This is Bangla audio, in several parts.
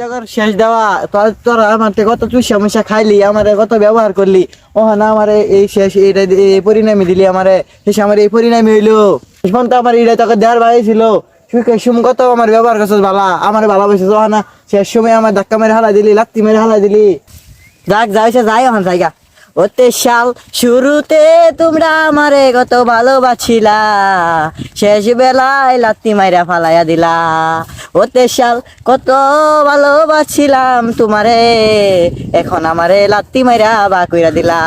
তো শেষ দেওয়া তোর আমার কত মুষা খাইলি, আমারে কত ব্যবহার করলি। ও আমারে এই শেষ এই পরিণামী দিলি শেষ আমার এই হইল। শেষ পর্যন্ত আমার এটাই তোকে দেওয়ার ভাই ছিল। সুম কত আমার ব্যবহার করছিস ভালা আমার না শেষ সময় আমার ধাক্কা মেরে হালা দিলি, লাত্তি মেরে হালা দিলি। যাক যাইছে যাই ওখান জায়গা। ওতে সাল শুরুতে তোমরা আমারে কত ভালোবাসিলা। শেষ বেলায় লাত্তি মাইরা ফালাইয়া দিলা। ওতে সাল কত ভালোবাসিলাম তোমারে। এখন আমারে লাত্তি মাইরা বা কইরা দিলা।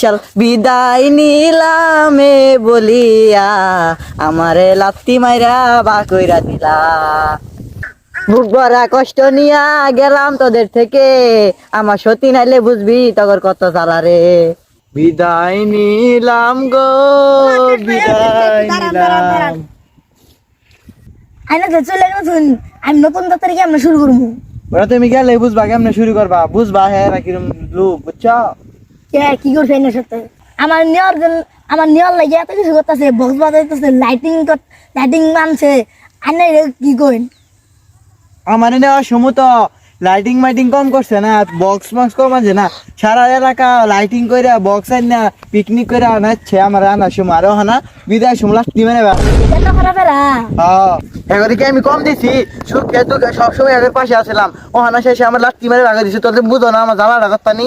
সাল বিদায় নিলাম এ বলিয়া আমারে লাত্তি মাইরা বা কইরা দিলা। বুক ভরা কষ্ট নিয়া গেলাম তোদের থেকে আমার সতী নাইলে বুঝবি তখন কত জ্বালা রে। বিদায় নিলাম গো বিদায়। নিলাম। আইনা তো চলে গেছেন আমি নতুন তাড়াতাড়ি আমরা শুরু করব। ওরা তুমি গেলে বুঝবা কেমনে শুরু করবা বুঝবা হ্যাঁ কিরম লোক বুঝছ? কে কি করছে এনের সাথে? আমার নেওয়ার জন্য আমার নেওয়ার লাগে এত কিছু করতেছে বক্স বাজাইতেছে লাইটিং লাইটিং মানছে। আইনা কি কইন? আমার নেওয়ার সময় তো লাইটিং মাইটিং কম করছে না বক্স বক্স কম আছে না। সারা এলাকা লাইটিং করে বক্স আন না পিকনিক করে আনাচ্ছে আমার আনার সময়। আরও হানা বিদায় সময় লাস্ট দিবে না আমি কম দিছি। সুখে দুঃখে সবসময় এগের পাশে আসলাম ও হানা শেষে আমার লাত্তি মেরে বাগা দিছে। তোদের বুঝো না আমার জ্বালা লাগাত পানি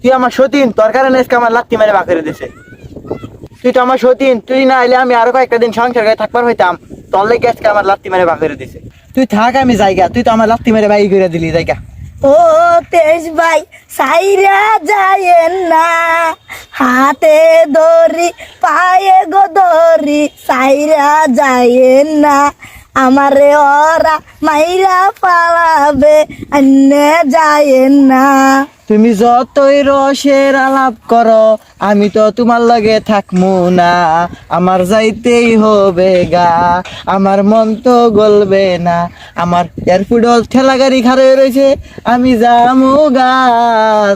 তুই আমার সতীন তোর কারণে আজকে আমার লাত্তি মেরে বাগা দিছে। তুই তো আমার সতীন তুই না এলে আমি আরও কয়েকটা দিন সংসার গায়ে থাকবার হইতাম। তোর লেগে আজকে আমার লাত্তি মেরে বাগা দিছে। তুই থাক, আমি জায়গা। তুই তো আমার লাত্তি মেরে বাই করে দিলি, জায়গা। ও তেজ ভাই, সাইরা যায়েন না। হাতে দড়ি, পায়ে গো দড়ি, সাইরা যায়েন না। আমারে ওরা মাইরা পালাবে অন্য যায়েন না। তুমি যতই রসের আলাপ করো আমি তো তোমার লগে থাকমু না। আমার যাইতেই হবে গা আমার মন তো গলবে না। আমার এয়ারফুডল ঠেলা গাড়ি খারে রয়েছে আমি যামু গা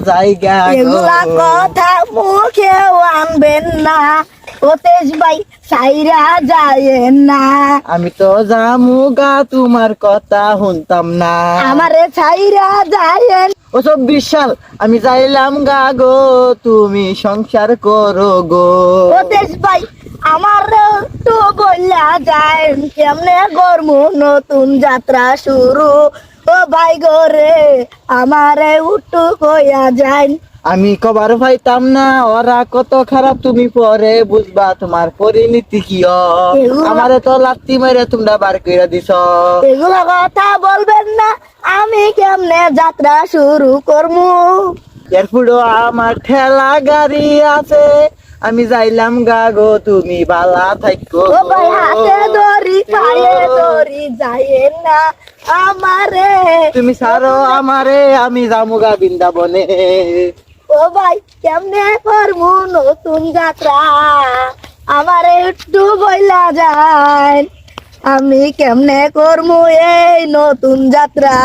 জায়গা এগুলা কথা মুখেও আনবেন না। ও তেজ ভাই সাইরা না। আমি তো যামু গা তোমার কথা শুনতাম না। আমারে সাইরা যায়েন ওসব বিশাল আমি যাইলাম গা গো তুমি সংসার করো গো। ও দেশ ভাই আমার তো বললা যায়। কেমনে গরমু নতুন যাত্রা শুরু? ও ভাই গোরে আমারে উঠু কইয়া যায়। আমি কবার পাইতাম না ওরা কত খারাপ তুমি পরে বুঝবা তোমার পরিণতি কি আমারে তো লাত্তি মেরে তোমরা বার করে দিছ। এগুলো কথা বলবেন না আমি কেমনে যাত্রা শুরু করমু? এরপরও আমার ঠেলা গাড়ি আছে আমি যাইলাম গা গো তুমি বালা থাকো ও ভাই হাতে পায়ে না আমারে। তুমি সারো আমারে আমি যামু গা বৃন্দাবনে। ও ভাই, কেমনে করব নতুন যাত্রা? আমার একটু বইলা যায় আমি কেমনে করব এই নতুন যাত্রা?